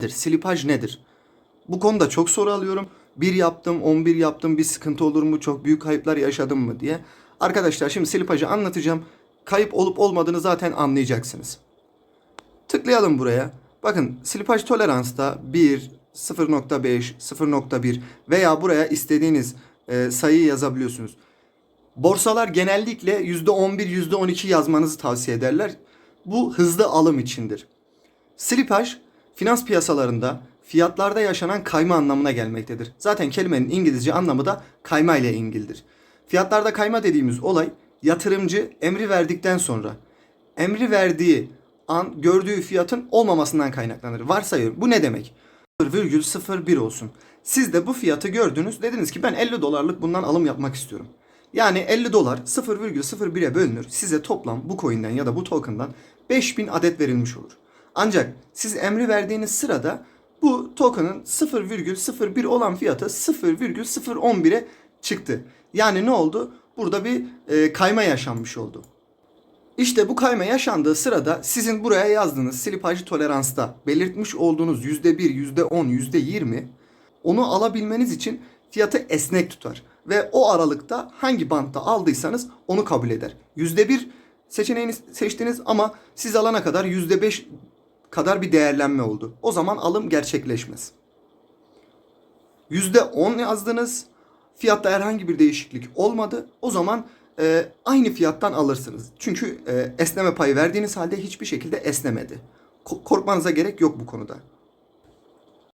nedir? Slipaj nedir? Bu konuda çok soru alıyorum. Bir yaptım, 11 yaptım, bir sıkıntı olur mu, çok büyük kayıplar yaşadım mı diye. Arkadaşlar şimdi slipajı anlatacağım. Kayıp olup olmadığını zaten anlayacaksınız. Tıklayalım buraya. Bakın slipaj toleransta 1, 0.5, 0.1 veya buraya istediğiniz e, sayıyı yazabiliyorsunuz. Borsalar genellikle %11, %12 yazmanızı tavsiye ederler. Bu hızlı alım içindir. Slipaj finans piyasalarında fiyatlarda yaşanan kayma anlamına gelmektedir. Zaten kelimenin İngilizce anlamı da kayma ile ilgilidir. Fiyatlarda kayma dediğimiz olay yatırımcı emri verdikten sonra emri verdiği an gördüğü fiyatın olmamasından kaynaklanır. Varsayıyorum. Bu ne demek? 0,01 olsun. Siz de bu fiyatı gördünüz. Dediniz ki ben 50 dolarlık bundan alım yapmak istiyorum. Yani 50 dolar 0,01'e bölünür. Size toplam bu coin'den ya da bu token'dan 5000 adet verilmiş olur. Ancak siz emri verdiğiniz sırada bu token'ın 0,01 olan fiyatı 0,011'e çıktı. Yani ne oldu? Burada bir e, kayma yaşanmış oldu. İşte bu kayma yaşandığı sırada sizin buraya yazdığınız slipaj toleransta belirtmiş olduğunuz %1, %10, %20 onu alabilmeniz için fiyatı esnek tutar. Ve o aralıkta hangi bantta aldıysanız onu kabul eder. %1 seçeneğini seçtiniz ama siz alana kadar %5 kadar bir değerlenme oldu. O zaman alım gerçekleşmez. %10 yazdınız. Fiyatta herhangi bir değişiklik olmadı. O zaman e, aynı fiyattan alırsınız. Çünkü e, esneme payı verdiğiniz halde hiçbir şekilde esnemedi. Ko- korkmanıza gerek yok bu konuda.